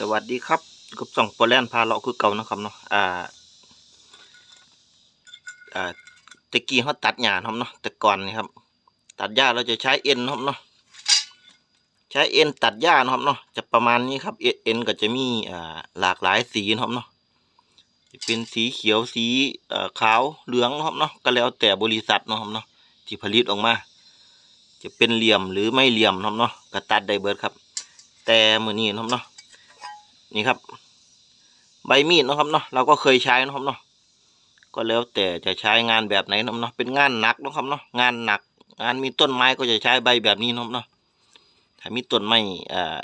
สวัสดีครับกับส่องโปรแลนด์พาเราะคือเก่านะครับเนาะอ่าอ่าตะกี้เขาตัดหญ้าครับเนาะแต่ก่อนนี่ครับ ตัดหญ้าเราจะใช้เอ็นครับเนาะใช้เอ็นตัดหญ้านะครับเนาะจะประมาณนี้ครับเอ็นก็จะมีอ่าหลากหลายสีนะครับเนาะจะเป็นสีเขียวสีอ่อขาวเหลืองนะครับเนาะก็แล้วแต่บริษัทนะครับเนาะที่ผลิตออกมา จะเป็นเหลี่ยมหรือไม่เหลี่ยมนะครับเนาะก็ตัดได้เบิดครับ แต่มือนี้นะครับเนาะ นี่ครับ ใบมีดนะครับเนาะเราก็เคยใช้นะครับเนาะก็แล้วแต่จะใช้งานแบบไหนนะครับเนาะเป็นงานหนักนะครับเนาะงานหนัก งานมีต้นไม้ก็จะใช้ใบแบบนี้นะครับเนาะถ้ามีต้นไม้อ่า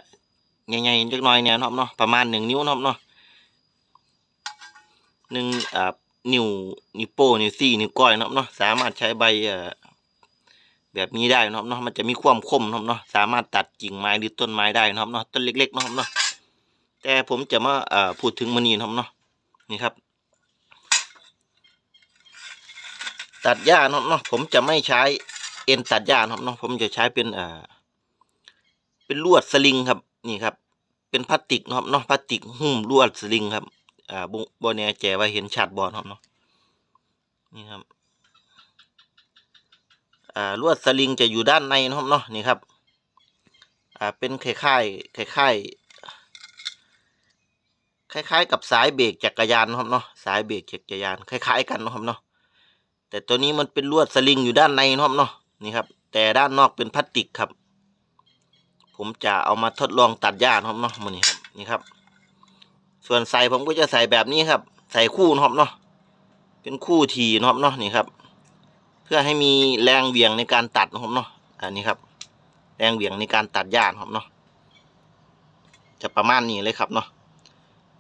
ใหญ่ๆเล็กน้อยเนี่ยนะครับเนาะประมาณหนึ่งนิ้วนะครับเนาะหนึ่งอ่านิ้วนิ้วโป้นิ้วซี่นิ้วก้อยนะครับเนาะสามารถใช้ใบเอ่อแบบนี้ได้นะครับเนาะมันจะมีความคมนะครับเนาะสามารถตัดกิ่งไม้หรือต้นไม้ได้นะครับเนาะต้นเล็กๆนะครับเนาะ แต่ผมจะมาอ่อพูดถึงมันนี่นะครับเนาะนี่ครับ ตัดหญ้าเนาะเนาะผมจะไม่ใช้เอ็นตัดหญ้านะครับเนาะผมจะใช้เป็นเอ่อเป็นลวดสลิงครับนี่ครับ เป็นพลาสติกนะครับเนาะพลาสติกหุ้มลวดสลิงครับอ่าบบแน่ใจว่าเห็นชัดบอลครับเนาะนี่ครับอ่าลวดสลิงจะอยู่ด้านในนะครับเนาะนี่ครับอ่าเป็นคล้ายๆคล้ายๆ คล้ายๆ กับสายเบรกจักรยานนะครับเนาะสายเบรกจักรยานคล้าย ๆ กันนะครับเนาะแต่ตัวนี้มันเป็นลวดสลิงอยู่ด้านในนะครับเนาะนี่ครับ แต่ด้านนอกเป็นพลาสติกครับ ผมจะเอามาทดลองตัดหญ้านะครับเนาะมันนี่ครับนี่ครับ ส่วนใส่ผมก็จะใส่แบบนี้ครับ ใส่คู่นะครับเนาะเป็นคู่ทีนะครับเนาะนี่ครับ เพื่อให้มีแรงเหวี่ยงในการตัดนะครับเนาะอันนี้ครับ แรงเหวี่ยงในการตัดหญ้านะครับเนาะจะประมาณนี้เลยครับเนาะ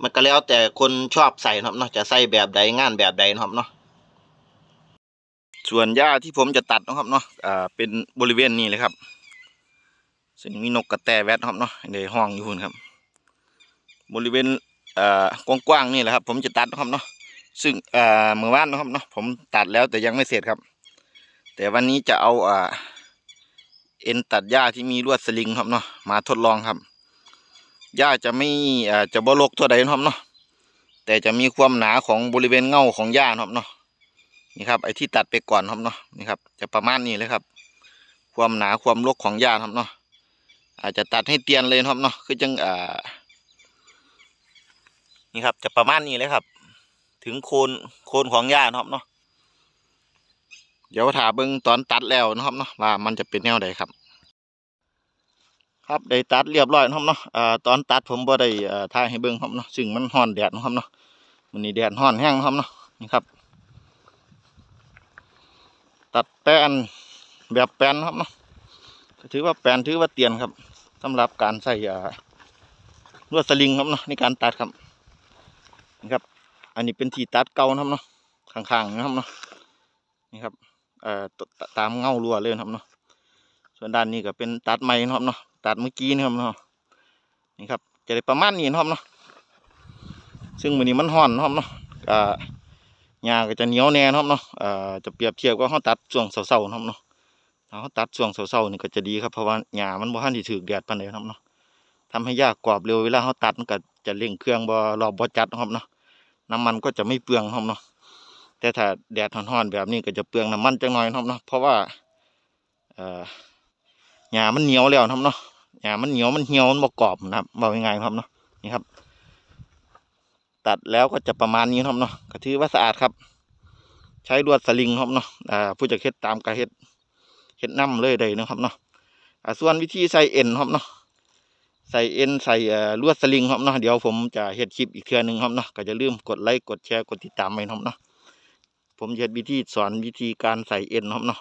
มันก็แล้วแต่คนชอบใส่นะครับเนาะจะใส่แบบใดงานแบบใดนะครับเนาะส่วนหญ้าที่ผมจะตัดนะครับเนาะอ่าเป็นบริเวณนี้เลยครับซึ่งมีนกกระแตแวดนะครับเนาะในห้องอยู่พุ่นครับ บริเวณอ่ากว้างๆนี่แหละครับ ผมจะตัดนะครับเนาะซึ่งอ่าเมื่อวานนะครับเนาะผมตัดแล้วแต่ยังไม่เสร็จครับ แต่วันนี้จะเอาอ่าเอ็นตัดหญ้าที่มีลวดสลิงครับเนาะมาทดลองครับ หญ้าจะไม่อ่าจะบ่รกเท่าใดนะครับเนาะแต่จะมีความหนาของบริเวณเงาของหญ้านะครับเนาะนี่ครับไอ้ที่ตัดไปก่อนครับเนาะนี่ครับ จะประมาณนี้เลยครับ ความหนาความรกของหญ้าครับเนาะอาจจะตัดให้เตียนเลยครับเนาะคือจังอ่านี่ครับ จะประมาณนี้เลยครับ ถึงโคนโคนของหญ้านะครับเนาะเดี๋ยวถาเบิ้งตอนตัดแล้วนะครับเนาะว่ามันจะเป็นแนวใดครับ ครับได้ตัดเรียบร้อยนะครับเนาะอ่าตอนตัดผมบ่ได้อ่าถ่ายให้เบิ่งครับเนาะซึ่งมันร้อนแดดนะครับเนาะมันนี่แดดร้อนแห้งครับเนาะนี่ครับ ตัดแป้นแบบแป้นครับเนาะถือว่าแป้นถือว่าเตียนครับสำหรับการใส่อ่าลวดสลิงครับเนาะในการตัดครับนี่ครับ อันนี้เป็นที่ตัดเก่านะครับเนาะข้างๆนะครับเนาะนี่ครับเอ่อตามเงารัวเลยนะครับเนาะส่วนด้านนี้ก็เป็นตัดไม้นะครับเนาะ ตัดเมื่อกี้นี่ครับเนาะนี่ครับจะได้ประมาณนี้นะครับเนาะซึ่งมือนี้มันห่อนนะครับเนาะอ่าหญ้าก็จะเหนียวแน่นะครับเนาะอ่าจะเปรียบเทียบกับเขาตัดช่วงเสาๆนะครับเนาะเขาตัดช่วงเสาๆนี่ก็จะดีครับเพราะว่าหญ้ามันบ่ทันที่ถือแดดปานใดนะครับเนาะทำให้หญ้ากรอบเร็วเวลาเขาตัดมันก็จะเร่งเครื่องบ่รอบบ่จัดนะครับเนาะน้ำมันก็จะไม่เปลืองครับเนาะแต่ถ้าแดดร้อนๆแบบนี้ก็จะเปลืองน้ำมันจังหน่อยครับเนาะเพราะว่าหญ้ามันเหนียวแล้วครับเนาะ หญ้ามันเหนียวมันเหี่ยวมันบ่กรอบนะครับบอกง่ายๆครับเนาะนี่ครับ ตัดแล้วก็จะประมาณนี้ครับเนาะก็ถือว่าสะอาดครับ ใช้ลวดสลิงครับเนาะอ่าผู้จะเฮ็ดตามกระเฮ็ดเฮ็ดน้ำเลยได้นะครับเนาะอ่าส่วนวิธีใส่เอ็นครับเนาะใส่เอ็นใส่อ่ลวดสลิงครับเนาะเดี๋ยวผมจะเฮ็ดคลิปอีกเทื่อหนึงครับเนาะก็จะลืมกดไลค์กดแชร์กดติดตามไว้นะครับเนาะผมจะเฮ็ดวิธีสอนวิธีการใส่เอ็นครับเนาะ